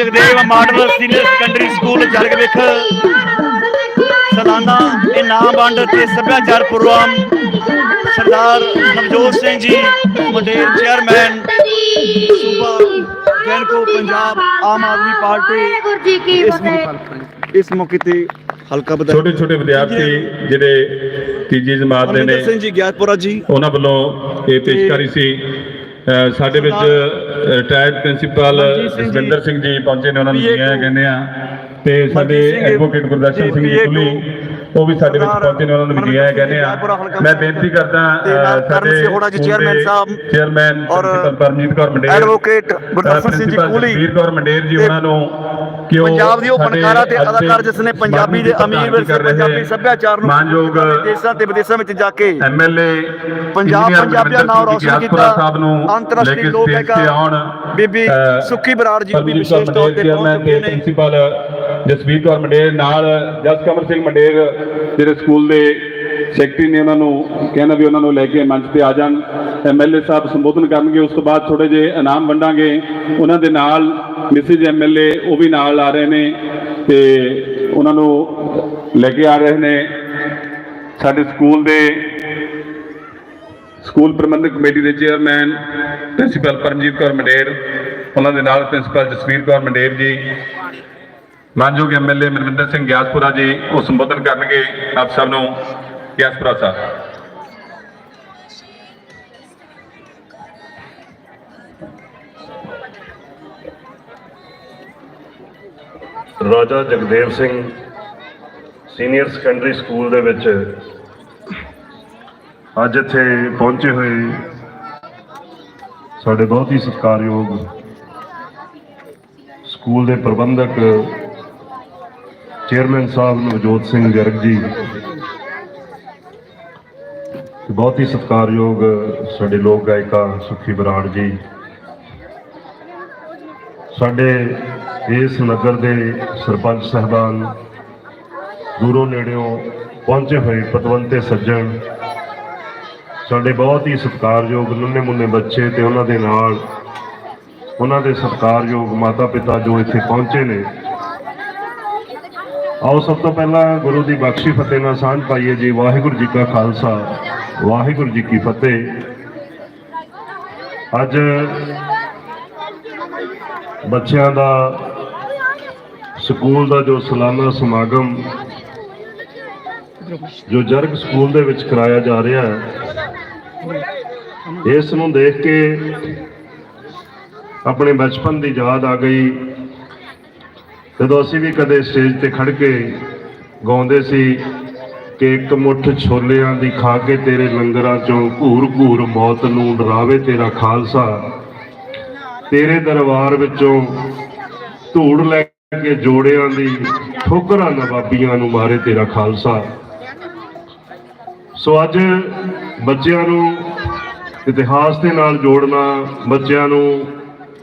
Jagdev model senior secondary school ਜਰਗਵਿਖ ਸਾਲਾਨਾ ਇਨਾਮ ਵੰਡ ਤੇ ਸੱਭਿਆਚਾਰ ਪ੍ਰੋਗਰਾਮ। ਸਰਦਾਰ ਨਵਜੋਤ ਸਿੰਘ ਜੀ ਮੰਡੇਰ ਚੇਅਰਮੈਨ ਸੂਬਾ ਗੈਨਕੋ ਪੰਜਾਬ ਆਮ ਆਦਮੀ ਪਾਰਟੀ। ਇਸ ਮੌਕੇ- ਇਸ ਮੌਕੇ ਤੇ ਹਲਕਾ ਬਦਲ ਛੋਟੇ ਛੋਟੇ ਵਿਦਿਆਰਥੀ ਜਿਹੜੇ ਤੀਜੀ ਜਮਾਤ ਦੇ ਨੇ ਸਿੰਘ ਜੀ ਗਿਆਤਪੁਰਾ ਜੀ। ਉਹਨਾਂ ਵੱਲੋਂ ਇਹ ਪੇਸ਼ਕਾਰੀ ਸੀ। ਸਾਡੇ ਵਿੱਚ ਰਿਟਾਇਰਡ ਪ੍ਰਿੰਸੀਪਲ ਮਨਜੀਤ ਸਿੰਘ ਜੀ, ਜਸਵਿੰਦਰ ਸਿੰਘ ਜੀ ਪਹੁੰਚੇ ਨੇ ਉਹਨਾਂ ਨੂੰ PA ਜੀ ਆਇਆਂ ਕਹਿੰਦੇ ਆ। ਤੇ ਸਾਡੇ ਐਡਵੋਕੇਟ ਗੁਰਦਰਸ਼ਨ ਸਿੰਘ ਜੀ ਕੁਲੀ ਉਹ ਵੀ ਸਾਡੇ ਵਿੱਚ ਪਹੁੰਚੇ ਨੇ ਉਹਨਾਂ ਨੂੰ ਵੀ ਜੀ ਆਇਆਂ ਕਹਿੰਦੇ ਆ। ਮੈਂ ਬੇਨਤੀ ਕਰਦਾ ਨਾਲ ਸਾਡੇ ਦੇ ਸਾਹਿਬ ਚੇਅਰਮੈਨ ਔਰ ਪਰਮਜੀਤ ਕੌਰ ਮੰਡੇਰ ਐਡਵੋਕੇਟ ਗੁਰਦਰਸ਼ਨ ਸਿੰਘ ਜੀ ਕੂਲੀ ਜਸਵੀਰ ਕੌਰ ਮੰਡੇਰ ਜੀ ਉਹਨਾਂ ਨੂੰ ਕਿ ਉਹ ਪੰਜਾਬ ਦੀ ਉਹ ਫਨਕਾਰਾ ਤੇ ਦੇ ਅਦਾਕਾਰ ਜਿਸ ਨੇ ਪੰਜਾਬੀ ਦੇ ਦੀ ਅਮੀਰ ਵਿਰਸੇ ਪੰਜਾਬੀ ਸੱਭਿਆਚਾਰ ਨੂੰ ਮਾਨਯੋਗ ਦੇਸ਼ਾਂ ਤੇ ਵਿਦੇਸ਼ਾਂ ਵਿੱਚ ਜਾ ਕੇ ਐਮਐਲਏ ਪੰਜਾਬ ਪੰਜਾਬੀਆਂ ਨਾਮ ਰੌਸ਼ਨ ਕੀਤਾ ਸਾਹਿਬ ਨੂੰ ਅੰਤਰਰਾਸ਼ਟਰੀ ਲੋਕ ਆਉਣ ਬੀਬੀ ਸੁੱਖੀ ਬਰਾੜ ਜੀ ਵੀ ਪਰਮਜੀਤ ਵਿਸ਼ੇਸ਼ ਤੌਰ ਤੇ ਪਹੁੰਚ ਚੁੱਕੇ ਨੇ। ਪ੍ਰਿੰਸੀਪਲ ਜਸਵੀਰ ਕੌਰ ਮੰਡੇਰ ਨਾਲ ਜਸਕਮਲ ਸਿੰਘ ਮੰਡੇਰ, ਜਿਹੜੇ ਸਕੂਲ ਦੇ ਸੈਕਟਰੀ ਨੇ ਉਹਨਾਂ ਨੂੰ ਕਹਿੰਦਾ ਵੀ ਉਹਨਾਂ ਨੂੰ ਲੈ ਕੇ ਮੰਚ ਤੇ ਆ ਜਾਣ। ਐਮਐਲਏ ਸਾਹਿਬ ਸੰਬੋਧਨ ਕਰਨਗੇ, ਉਸ ਤੋਂ ਬਾਅਦ ਥੋੜੇ ਜਿਹੇ ਇਨਾਮ ਵੰਡਾਂਗੇ। ਉਹਨਾਂ ਦੇ ਨਾਲ ਮਿਸਿਸ ਐਮਐਲਏ ਉਹ ਵੀ ਨਾਲ ਆ ਰਹੇ ਨੇ ਤੇ ਉਹਨਾਂ ਨੂੰ ਲੈ ਕੇ ਆ ਰਹੇ ਨੇ। ਸਾਡੇ ਸਕੂਲ ਦੇ ਸਕੂਲ ਪ੍ਰਬੰਧਕ ਕਮੇਟੀ ਦੇ ਚੇਅਰਮੈਨ ਪ੍ਰਿੰਸੀਪਲ ਪਰਮਜੀਤ ਕੌਰ ਮੰਡੇਰ, ਉਹਨਾਂ ਦੇ ਨਾਲ ਪ੍ਰਿੰਸੀਪਲ ਜਸਵੀਰ ਕੌਰ ਮੰਡੇਰ ਜੀ। ਮਾਨਯੋਗ ਐਮਐਲਏ ਮਨਵਿੰਦਰ ਸਿੰਘ ਗਿਆਸਪੁਰਾ ਜੀ, ਉਹ ਸੰਬੋਧਨ ਕਰਨਗੇ ਆਪ ਸਭ ਨੂੰ। Gyaspura Sahib. Raja Jagdev Singh senior secondary school ਦੇ ਵਿੱਚ ਅੱਜ ਇੱਥੇ ਪਹੁੰਚੇ ਹੋਏ। ਸਾਡੇ ਬਹੁਤ ਹੀ ਸਤਿਕਾਰਯੋਗ ਸਕੂਲ ਦੇ ਪ੍ਰਬੰਧਕ ਚੇਅਰਮੈਨ ਸਾਹਿਬ ਨਵਜੋਤ ਸਿੰਘ ਗਰਗ ਜੀ, ਬਹੁਤ ਹੀ ਸਤਿਕਾਰਯੋਗ ਸਾਡੇ ਲੋਕ ਗਾਇਕਾ ਸੁਖੀ ਬਰਾੜ ਜੀ, ਸਾਡੇ ਇਸ ਨਗਰ ਦੇ ਸਰਪੰਚ ਸਹਿਬਾਨ, ਦੂਰੋਂ ਨੇੜਿਓਂ ਪਹੁੰਚੇ ਹੋਏ ਪਤਵੰਤੇ ਸੱਜਣ, ਸਾਡੇ ਬਹੁਤ ਹੀ ਸਤਿਕਾਰਯੋਗ ਨੰਨੇ ਮੁੰਨੇ ਬੱਚੇ ਤੇ ਉਹਨਾਂ ਦੇ ਨਾਲ ਉਹਨਾਂ ਦੇ ਸਤਿਕਾਰਯੋਗ ਮਾਤਾ ਪਿਤਾ ਜੋ ਇੱਥੇ ਪਹੁੰਚੇ ਨੇ ਆਓ ਸਭ ਤੋਂ ਪਹਿਲਾਂ ਗੁਰੂ ਦੀ ਬਖਸ਼ੀ ਫਤਿਹ ਨਾਲ ਸਾਂਝ ਪਾਈਏ ਜੀ। ਵਾਹਿਗੁਰੂ ਜੀ ਕਾ ਖਾਲਸਾ, ਵਾਹਿਗੁਰੂ ਜੀ ਕੀ ਫਤਿਹ। ਅੱਜ ਬੱਚਿਆਂ ਦਾ ਸਕੂਲ ਦਾ ਜੋ ਸਾਲਾਨਾ ਸਮਾਗਮ, ਜੋ ਜਰਗ ਸਕੂਲ ਦੇ ਵਿੱਚ ਕਰਾਇਆ ਜਾ ਰਿਹਾ ਹੈ, ਇਸ ਨੂੰ ਦੇਖ ਕੇ ਆਪਣੇ ਬਚਪਨ ਦੀ ਯਾਦ ਆ ਗਈ। ਜਦੋਂ ਅਸੀਂ ਵੀ ਕਦੇ ਸਟੇਜ ਤੇ ਖੜ ਕੇ ਗਾਉਂਦੇ ਸੀ ਕਿ ਇੱਕ ਮੁੱਠ ਛੋਲਿਆਂ ਦੀ ਖਾ ਕੇ ਤੇਰੇ ਲੰਗਰਾਂ ਚੋਂ ਘੂਰ ਘੂਰ ਮੌਤ ਨੂੰ ਡਰਾਵੇ ਤੇਰਾ ਖਾਲਸਾ, ਤੇਰੇ ਦਰਬਾਰ ਵਿੱਚੋਂ ਧੂੜ ਲੈ ਕੇ ਜੋੜਿਆਂ ਦੀ ਠੋਕਰਾਂ ਨਵਾਬੀਆਂ ਨੂੰ ਮਾਰੇ ਤੇਰਾ ਖਾਲਸਾ। ਸੋ ਅੱਜ ਬੱਚਿਆਂ ਨੂੰ ਇਤਿਹਾਸ ਦੇ ਨਾਲ ਜੋੜਨਾ, ਬੱਚਿਆਂ ਨੂੰ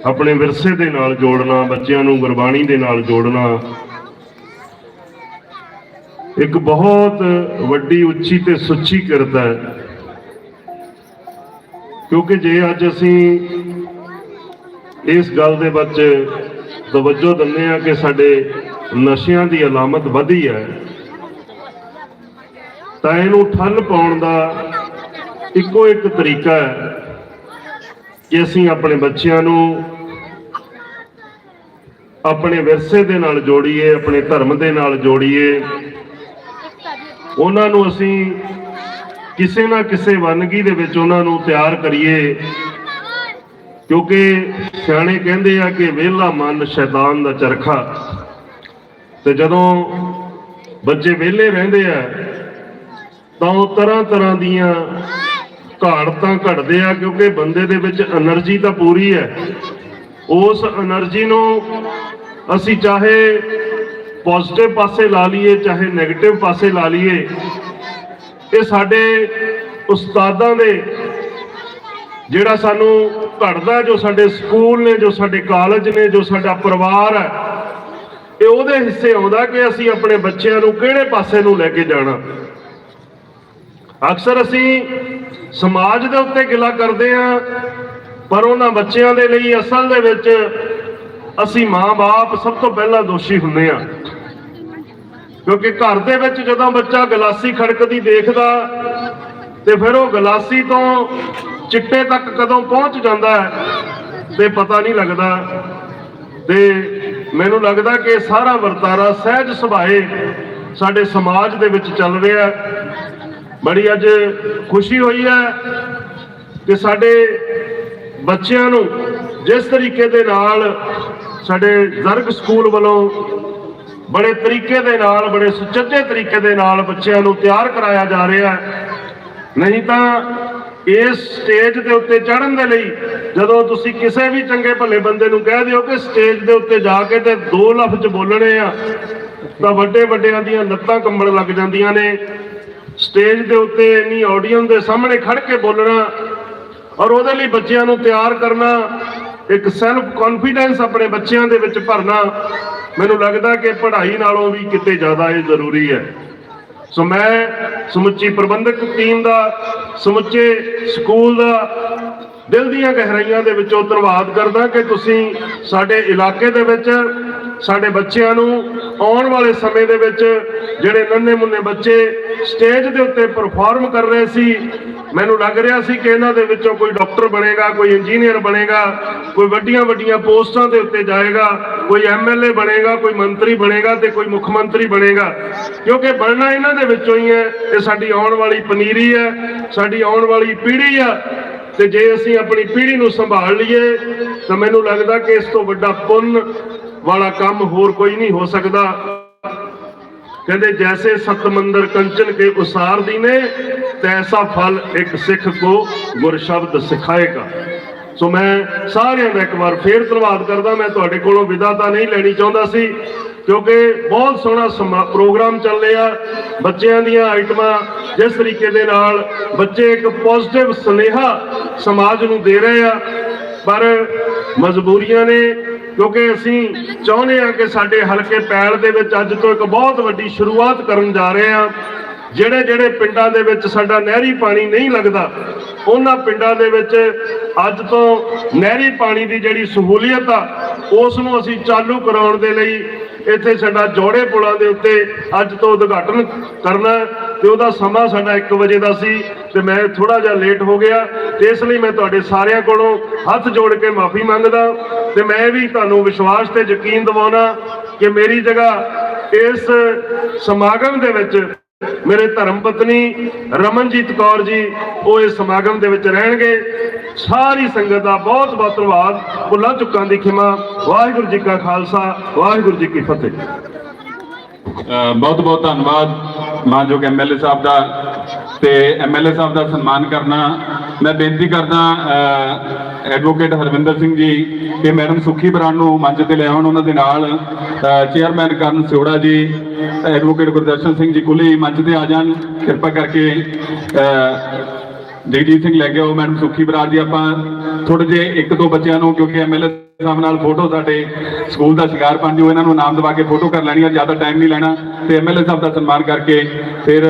ਆਪਣੇ ਵਿਰਸੇ ਦੇ ਨਾਲ ਜੋੜਨਾ, ਬੱਚਿਆਂ ਨੂੰ ਗੁਰਬਾਣੀ ਦੇ ਨਾਲ ਜੋੜਨਾ। ਇੱਕ ਬਹੁਤ ਵੱਡੀ, ਉੱਚੀ ਤੇ ਸੁੱਚੀ ਕਿਰਤ ਹੈ। ਕਿਉਂਕਿ ਜੇ ਅੱਜ ਅਸੀਂ ਇਸ ਗੱਲ ਦੇ ਵਿੱਚ ਤਵੱਜੋ ਦਿੰਦੇ ਆ ਕਿ ਸਾਡੇ ਨਸ਼ਿਆਂ ਦੀ ਅਲਾਮਤ ਵਧੀ ਹੈ, ਤਾਂ ਇਹਨੂੰ ਠੱਲ ਪਾਉਣ ਦਾ ਇੱਕੋ ਇੱਕ ਤਰੀਕਾ ਹੈ। ਕਿ ਅਸੀਂ ਆਪਣੇ ਬੱਚਿਆਂ ਨੂੰ ਆਪਣੇ ਵਿਰਸੇ ਦੇ ਨਾਲ ਜੋੜੀਏ, ਆਪਣੇ ਧਰਮ ਦੇ ਨਾਲ ਜੋੜੀਏ। ਉਹਨਾਂ ਨੂੰ ਅਸੀਂ ਕਿਸੇ ਨਾ ਕਿਸੇ ਵੰਨਗੀ ਦੇ ਵਿੱਚ ਉਹਨਾਂ ਨੂੰ ਤਿਆਰ ਕਰੀਏ। ਕਿਉਂਕਿ ਸਿਆਣੇ ਕਹਿੰਦੇ ਆ ਕਿ ਵਿਹਲਾ ਮਨ ਸ਼ੈਤਾਨ ਦਾ ਚਰਖਾ। ਤੇ ਜਦੋਂ ਬੱਚੇ ਵਿਹਲੇ ਰਹਿੰਦੇ ਆ, ਤਾਂ ਉਹ ਤਰ੍ਹਾਂ ਤਰ੍ਹਾਂ ਦੀਆਂ ਘਾੜ ਤਾਂ ਘਟਦੇ ਆ ਕਿਉਂਕਿ ਬੰਦੇ ਦੇ ਵਿੱਚ એનર્ਜੀ ਤਾਂ ਪੂਰੀ ਹੈ। ਉਸ એનર્ਜੀ ਨੂੰ ਅਸੀਂ ਚਾਹੇ ਪੋਜ਼ਿਟਿਵ ਪਾਸੇ ਲਾ ਲਈਏ, ਚਾਹੇ ਨੈਗੇਟਿਵ ਪਾਸੇ ਲਾ ਲਈਏ, ਇਹ ਸਾਡੇ ਉਸਤਾਦਾਂ ਦੇ ਜਿਹੜਾ ਸਾਨੂੰ ਘੜਦਾ ਜੋ ਸਾਡੇ ਸਕੂਲ ਨੇ, ਜੋ ਸਾਡੇ ਕਾਲਜ ਨੇ, ਜੋ ਸਾਡਾ ਪਰਿਵਾਰ ਹੈ, ਇਹ ਉਹਦੇ ਹਿੱਸੇ ਆਉਂਦਾ ਕਿ ਅਸੀਂ ਆਪਣੇ ਬੱਚਿਆਂ ਨੂੰ ਕਿਹੜੇ ਪਾਸੇ ਨੂੰ ਲੈ ਕੇ ਜਾਣਾ। ਅਕਸਰ ਅਸੀਂ ਸਮਾਜ ਦੇ ਉੱਤੇ ਗਿਲਾ ਕਰਦੇ ਹਾਂ, ਪਰ ਉਹਨਾਂ ਬੱਚਿਆਂ ਦੇ ਲਈ ਅਸਲ ਦੇ ਵਿੱਚ ਅਸੀਂ ਮਾਂ-ਬਾਪ ਸਭ ਤੋਂ ਪਹਿਲਾਂ ਦੋਸ਼ੀ ਹੁੰਦੇ ਆ ਕਿਉਂਕਿ ਘਰ ਦੇ ਵਿੱਚ ਜਦੋਂ ਬੱਚਾ ਗਲਾਸੀ ਖੜਕਦੀ ਦੇਖਦਾ, ਤੇ ਫਿਰ ਉਹ ਗਲਾਸੀ ਤੋਂ ਚਿੱਟੇ ਤੱਕ ਕਦੋਂ ਪਹੁੰਚ ਜਾਂਦਾ ਹੈ, ਤੇ ਪਤਾ ਨਹੀਂ ਲੱਗਦਾ। ਤੇ ਮੈਨੂੰ ਲੱਗਦਾ ਕਿ ਸਾਰਾ ਵਰਤਾਰਾ ਸਹਿਜ ਸੁਭਾਏ ਸਾਡੇ ਸਮਾਜ ਦੇ ਵਿੱਚ ਚੱਲ ਰਿਹਾ ਬੜੀ ਅੱਜ ਖੁਸ਼ੀ ਹੋਈ ਹੈ ਕਿ ਸਾਡੇ ਬੱਚਿਆਂ ਨੂੰ ਜਿਸ ਤਰੀਕੇ ਦੇ ਨਾਲ ਸਾਡੇ ਜ਼ਰਗ ਸਕੂਲ ਵੱਲੋਂ ਬੜੇ ਤਰੀਕੇ ਦੇ ਨਾਲ, ਬੜੇ ਸੁਚੱਜੇ ਤਰੀਕੇ ਦੇ ਨਾਲ ਬੱਚਿਆਂ ਨੂੰ ਤਿਆਰ ਕਰਾਇਆ ਜਾ ਰਿਹਾ ਹੈ। ਨਹੀਂ ਤਾਂ ਇਸ ਸਟੇਜ ਦੇ ਉੱਤੇ ਚੜ੍ਹਨ ਦੇ ਲਈ ਜਦੋਂ ਤੁਸੀਂ ਕਿਸੇ ਵੀ ਚੰਗੇ ਭਲੇ ਬੰਦੇ ਨੂੰ ਕਹਿ ਦਿਓ ਕਿ ਸਟੇਜ ਦੇ ਉੱਤੇ ਜਾ ਕੇ ਤੇ ਦੋ ਲਫ਼ਜ਼ ਬੋਲਣੇ ਆ, ਤਾਂ ਵੱਡੇ ਵੱਡਿਆਂ ਦੀਆਂ ਲੱਤਾਂ ਕੰਬਣ ਲੱਗ ਜਾਂਦੀਆਂ ਨੇ। ਸਟੇਜ ਦੇ ਉੱਤੇ ਇੰਨੀ ਆਡੀਅנס ਦੇ ਸਾਹਮਣੇ ਖੜ ਕੇ ਬੋਲਣਾ ਔਰ ਉਹਦੇ ਲਈ ਬੱਚਿਆਂ ਨੂੰ ਤਿਆਰ ਕਰਨਾ, ਇੱਕ ਸੈਲਫ ਕੌਨਫੀਡੈਂਸ ਆਪਣੇ ਬੱਚਿਆਂ ਦੇ ਵਿੱਚ ਭਰਨਾ, ਮੈਨੂੰ ਲੱਗਦਾ ਕਿ ਪੜ੍ਹਾਈ ਨਾਲੋਂ ਵੀ ਕਿਤੇ ਜ਼ਿਆਦਾ ਇਹ ਜ਼ਰੂਰੀ ਹੈ। ਸੋ ਮੈਂ ਸਮੁੱਚੀ ਪ੍ਰਬੰਧਕ ਟੀਮ ਦਾ, ਸਮੁੱਚੇ ਸਕੂਲ ਦਾ ਦਿਲ ਦੀਆਂ ਗਹਿਰਾਈਆਂ ਦੇ ਵਿੱਚੋਂ ਧੰਨਵਾਦ ਕਰਦਾ ਕਿ ਤੁਸੀਂ ਸਾਡੇ ਇਲਾਕੇ ਦੇ ਵਿੱਚ, ਸਾਡੇ ਬੱਚਿਆਂ ਨੂੰ ਆਉਣ ਵਾਲੇ ਸਮੇਂ ਦੇ ਵਿੱਚ ਜਿਹੜੇ ਨੰਨੇ ਮੁੰਨੇ ਬੱਚੇ ਸਟੇਜ ਦੇ ਉੱਤੇ ਪਰਫਾਰਮ ਕਰ ਰਹੇ ਸੀ। ਮੈਨੂੰ ਲੱਗ ਰਿਹਾ ਸੀ ਕਿ ਇਹਨਾਂ ਦੇ ਵਿੱਚੋਂ ਕੋਈ ਡਾਕਟਰ ਬਣੇਗਾ, ਕੋਈ ਇੰਜੀਨੀਅਰ ਬਣੇਗਾ, ਕੋਈ ਵੱਡੀਆਂ ਵੱਡੀਆਂ ਪੋਸਟਾਂ ਦੇ ਉੱਤੇ ਜਾਏਗਾ, ਕੋਈ ਐਮਐਲਏ ਬਣੇਗਾ, ਕੋਈ ਮੰਤਰੀ ਬਣੇਗਾ ਤੇ ਕੋਈ ਮੁੱਖ ਮੰਤਰੀ ਬਣੇਗਾ। ਕਿਉਂਕਿ ਬਣਨਾ ਇਹਨਾਂ ਦੇ ਵਿੱਚੋਂ ਹੀ ਹੈ, ਇਹ ਸਾਡੀ ਆਉਣ ਵਾਲੀ ਪਨੀਰੀ ਹੈ, ਸਾਡੀ ਆਉਣ ਵਾਲੀ ਪੀੜ੍ਹੀ ਆ, ਤੇ ਜੇ ਅਸੀਂ ਆਪਣੀ ਪੀੜ੍ਹੀ ਨੂੰ ਸੰਭਾਲ ਲਈਏ, ਤਾਂ ਮੈਨੂੰ ਲੱਗਦਾ ਕਿ ਇਸ ਤੋਂ ਵੱਡਾ ਪੁੰਨ ਵਾਲਾ ਕੰਮ ਹੋਰ ਕੋਈ ਨਹੀਂ ਹੋ ਸਕਦਾ। ਕਹਿੰਦੇ ਜੈਸੇ ਸਤ ਮੰਦਰ ਕੰਚਨ ਕੇ ਉਸਾਰ ਦੀਨੇ ਤੈਸਾ ਫਲ ਇੱਕ ਸਿੱਖ ਕੋ ਗੁਰ ਸ਼ਬਦ ਸਿਖਾਏਗਾ। ਸੋ ਮੈਂ ਸਾਰਿਆਂ ਦਾ ਇੱਕ ਵਾਰ ਫੇਰ ਧੰਨਵਾਦ ਕਰਦਾ। ਮੈਂ ਤੁਹਾਡੇ ਕੋਲੋਂ ਵਿਦਾ ਤਾਂ ਨਹੀਂ ਲੈਣੀ ਚਾਹੁੰਦਾ ਸੀ, ਕਿਉਂਕਿ ਬਹੁਤ ਸੋਹਣਾ ਸਮਾ- ਪ੍ਰੋਗਰਾਮ ਚੱਲ ਰਿਹਾ। ਬੱਚਿਆਂ ਦੀਆਂ ਆਈਟਮਾਂ ਜਿਸ ਤਰੀਕੇ ਦੇ ਨਾਲ ਬੱਚੇ ਇੱਕ ਪੋਜ਼ਿਟਿਵ ਸੁਨੇਹਾ ਸਮਾਜ ਨੂੰ ਦੇ ਰਹੇ ਆ, ਪਰ ਮਜਬੂਰੀਆਂ ਨੇ ਕਿਉਂਕਿ ਅਸੀਂ ਚਾਹੁੰਦੇ ਹਾਂ ਕਿ ਸਾਡੇ ਹਲਕੇ ਪੈਲ ਦੇ ਵਿੱਚ ਅੱਜ ਤੋਂ ਇੱਕ ਬਹੁਤ ਵੱਡੀ ਸ਼ੁਰੂਆਤ ਕਰਨ ਜਾ ਰਹੇ ਹਾਂ। ਜਿਹੜੇ ਜਿਹੜੇ ਪਿੰਡਾਂ ਦੇ ਵਿੱਚ ਸਾਡਾ ਨਹਿਰੀ ਪਾਣੀ ਨਹੀਂ ਲੱਗਦਾ, ਉਹਨਾਂ ਪਿੰਡਾਂ ਦੇ ਵਿੱਚ ਅੱਜ ਤੋਂ ਨਹਿਰੀ ਪਾਣੀ ਦੀ ਜਿਹੜੀ ਸਹੂਲੀਅਤ ਆ, ਉਸ ਨੂੰ ਅਸੀਂ ਚਾਲੂ ਕਰਾਉਣ ਦੇ ਲਈ ਇੱਥੇ ਸਾਡਾ ਜੋੜੇ ਪੁਲਾਂ ਦੇ ਉੱਤੇ ਅੱਜ ਤੋਂ ਉਦਘਾਟਨ ਕਰਨਾ ਹੈ ਤੇ ਉਹਦਾ ਸਮਾਂ ਸਾਡਾ 1 ਵਜੇ ਦਾ ਸੀ ਤੇ ਮੈਂ ਥੋੜਾ ਜਿਹਾ ਲੇਟ ਹੋ ਗਿਆ ਤੇ ਇਸ ਲਈ ਮੈਂ ਤੁਹਾਡੇ ਸਾਰਿਆਂ ਕੋਲੋਂ ਹੱਥ ਜੋੜ ਕੇ ਮਾਫੀ ਮੰਗਦਾ। ਤੇ ਮੈਂ ਵੀ ਤੁਹਾਨੂੰ ਵਿਸ਼ਵਾਸ ਤੇ ਯਕੀਨ ਦਿਵਾਉਣਾ ਕਿ ਮੇਰੀ ਜਗ੍ਹਾ ਇਸ ਸਮਾਗਮ ਦੇ ਵਿੱਚ ਮੇਰੇ ਧਰਮ ਪਤਨੀ ਰਮਨਜੀਤ ਕੌਰ ਜੀ, ਉਹ ਇਸ ਸਮਾਗਮ ਦੇ ਵਿੱਚ ਰਹਿਣਗੇ। ਸਾਰੀ ਸੰਗਤ ਦਾ ਬਹੁਤ ਬਹੁਤ ਧੰਨਵਾਦ। ਭੁੱਲਾਂ ਚੁੱਕਾਂ ਦੀ ਖਿਮਾ। ਵਾਹਿਗੁਰੂ ਜੀ ਕਾ ਖਾਲਸਾ, ਵਾਹਿਗੁਰੂ ਜੀ ਕੀ ਫਤਿਹ। ਬਹੁਤ ਬਹੁਤ ਧੰਨਵਾਦ ਮਾਨਯੋਗ ਐਮਐਲਏ ਸਾਹਿਬ ਦਾ। ਤੇ ਐਮਐਲਏ ਸਾਹਿਬ ਦਾ ਸਨਮਾਨ ਕਰਨਾ ਮੈਂ ਬੇਨਤੀ ਕਰਦਾ ਐਡਵੋਕੇਟ ਹਰਵਿੰਦਰ ਸਿੰਘ ਜੀ ਕਿ ਮੈਡਮ ਸੁਖੀ ਬਰਾੜ ਨੂੰ ਮੰਚ ਤੇ ਲੈ ਆਉਣ ਉਹਨਾਂ ਦੇ ਨਾਲ ਚੇਅਰਮੈਨ ਕਰਨ ਸਿਉੜਾ ਜੀ ਐਡਵੋਕੇਟ ਗੁਰਦਰਸ਼ਨ ਸਿੰਘ ਜੀ ਕੁਲੀ ਮੰਚ ਤੇ ਆ ਜਾਣ। ਕਿਰਪਾ ਕਰਕੇ ਅਹ, ਜਗਜੀਤ ਸਿੰਘ ਲੈ ਕੇ ਆਓ। ਮੈਡਮ ਸੁਖੀ ਬਰਾੜ ਜੀ ਆਪਾਂ ਥੋੜੇ ਜੇ ਇੱਕ ਦੋ ਬੱਚਿਆਂ ਨੂੰ ਕਿਉਂਕਿ ਐਮਐਲਏ ਸਾਹਿਬ ਨਾਲ ਫੋਟੋ ਸਾਡੇ ਸਕੂਲ ਦਾ ਸ਼ਿੰਗਾਰ ਬਣ ਜਾਓ ਇਹਨਾਂ ਨੂੰ ਨਾਮ ਦਵਾ ਕੇ ਫੋਟੋ ਕਰ ਲੈਣੀ ਆ, ਜ਼ਿਆਦਾ ਟਾਈਮ ਨਹੀਂ ਲੈਣਾ। ਤੇ ਐਮਐਲਏ ਸਾਹਿਬ ਦਾ ਸਨਮਾਨ ਕਰਕੇ ਫਿਰ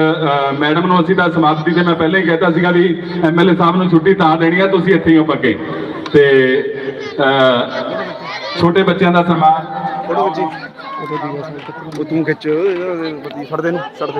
ਮੈਡਮ ਨੂੰ ਅਸੀਂ ਤਾਂ ਸਮਾਪਤੀ ਤੇ ਮੈਂ ਪਹਿਲਾਂ ਹੀ ਕਹਿਤਾ ਸੀਗਾ ਵੀ ਐਮਐਲਏ ਸਾਹਿਬ ਨੂੰ ਛੁੱਟੀ ਤਾਂ ਦੇਣੀ ਆ, ਤੁਸੀਂ ਇੱਥੇ ਹੀ ਹੋ ਪੱਕੇ। ਤੇ ਛੋਟੇ ਬੱਚਿਆਂ ਦਾ ਸਨਮਾਨ। ਉਹ ਤੂੰ ਖਿੱਚ ਫੜਦੇ ਨੂੰ ਛੱਡ